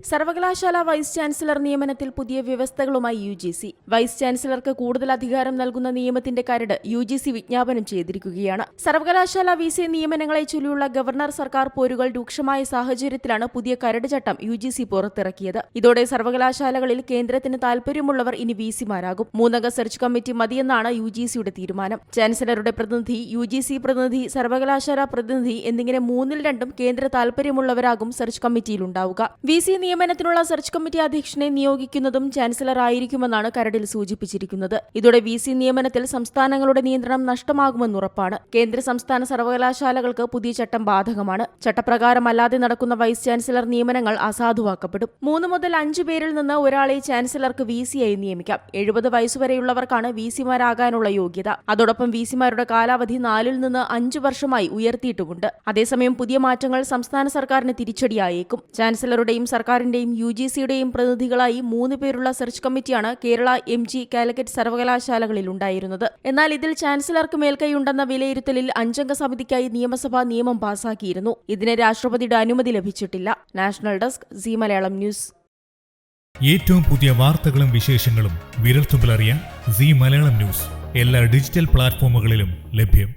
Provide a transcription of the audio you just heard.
സർവകലാശാല vice chancellor നിയമനത്തിൽ പുതിയ വ്യവസ്ഥകളുമായി യു ജി സി വൈസ് ചാൻസലർക്ക് കൂടുതൽ അധികാരം നൽകുന്ന നിയമത്തിന്റെ കരട് യു ജി സി വിജ്ഞാപനം ചെയ്തിരിക്കുകയാണ്. സർവകലാശാല വി സി നിയമനങ്ങളെ ചൊല്ലിയുള്ള ഗവർണർ സർക്കാർ പോരുകൾ രൂക്ഷമായ സാഹചര്യത്തിലാണ് പുതിയ കരട് ചട്ടം യു ജി സി പുറത്തിറക്കിയത്. ഇതോടെ സർവകലാശാലകളിൽ കേന്ദ്രത്തിന് താൽപര്യമുള്ളവർ ഇനി വി സിമാരാകും മൂന്നംഗ സെർച്ച് കമ്മിറ്റി മതിയെന്നാണ് യു ജി സിയുടെ തീരുമാനം. ചാൻസലറുടെ പ്രതിനിധി യു ജി സി പ്രതിനിധി സർവകലാശാല പ്രതിനിധി എന്നിങ്ങനെ മൂന്നിൽ രണ്ടും കേന്ദ്ര താൽപര്യമുള്ളവരാകും സെർച്ച് കമ്മിറ്റിയിലുണ്ടാവുക. വി സി നിയമനത്തിനുള്ള സെർച്ച് കമ്മിറ്റി അധ്യക്ഷനെ നിയോഗിക്കുന്നതും ചാൻസലർ ആയിരിക്കുമെന്നാണ് കരടിൽ സൂചിപ്പിച്ചിരിക്കുന്നത്. ഇതോടെ വി സി നിയമനത്തിൽ സംസ്ഥാനങ്ങളുടെ നിയന്ത്രണം നഷ്ടമാകുമെന്നുറപ്പാണ് കേന്ദ്ര സംസ്ഥാന സർവകലാശാലകൾക്ക് പുതിയ ചട്ടം ബാധകമാണ്. ചട്ടപ്രകാരമല്ലാതെ നടക്കുന്ന വൈസ് ചാൻസലർ നിയമനങ്ങൾ അസാധുവാക്കപ്പെടും. മൂന്ന് മുതൽ അഞ്ചു പേരിൽ നിന്ന് ഒരാളെ ചാൻസലർക്ക് വി സിയായി നിയമിക്കാം. എഴുപത് വയസ്സുവരെയുള്ളവർക്കാണ് വി സിമാരാകാനുള്ള യോഗ്യത. അതോടൊപ്പം വി സിമാരുടെ കാലാവധി നാലിൽ നിന്ന് അഞ്ചു വർഷമായി ഉയർത്തിയിട്ടുമുണ്ട്. അതേസമയം പുതിയ മാറ്റങ്ങൾ സംസ്ഥാന സർക്കാരിന് തിരിച്ചടിയായേക്കും. ചാൻസലറുടെയും സർക്കാരിന്റെയും യു ജി സിയുടെയും പ്രതിനിധികളായി മൂന്ന് പേരുള്ള സെർച്ച് കമ്മിറ്റിയാണ് കേരള എം ജി കാലിക്കറ്റ് സർവകലാശാലകളിൽ ഉണ്ടായിരുന്നത്. എന്നാൽ ഇതിൽ ചാൻസലർക്ക് മേൽക്കൈയുണ്ടെന്ന വിലയിരുത്തലിൽ അഞ്ചംഗ സമിതിക്കായി നിയമസഭാ നിയമം പാസാക്കിയിരുന്നു. ഇതിന് രാഷ്ട്രപതിയുടെ അനുമതി ലഭിച്ചിട്ടില്ല. National desk C Malayalam news. ഏറ്റവും പുതിയ വാർത്തകളും വിശേഷങ്ങളും വിരൽത്തുമ്പിലറിയാൻ സി മലയാളം ന്യൂസ്. എല്ലാ ഡിജിറ്റൽ പ്ലാറ്റ്ഫോമുകളിലും ലഭ്യം.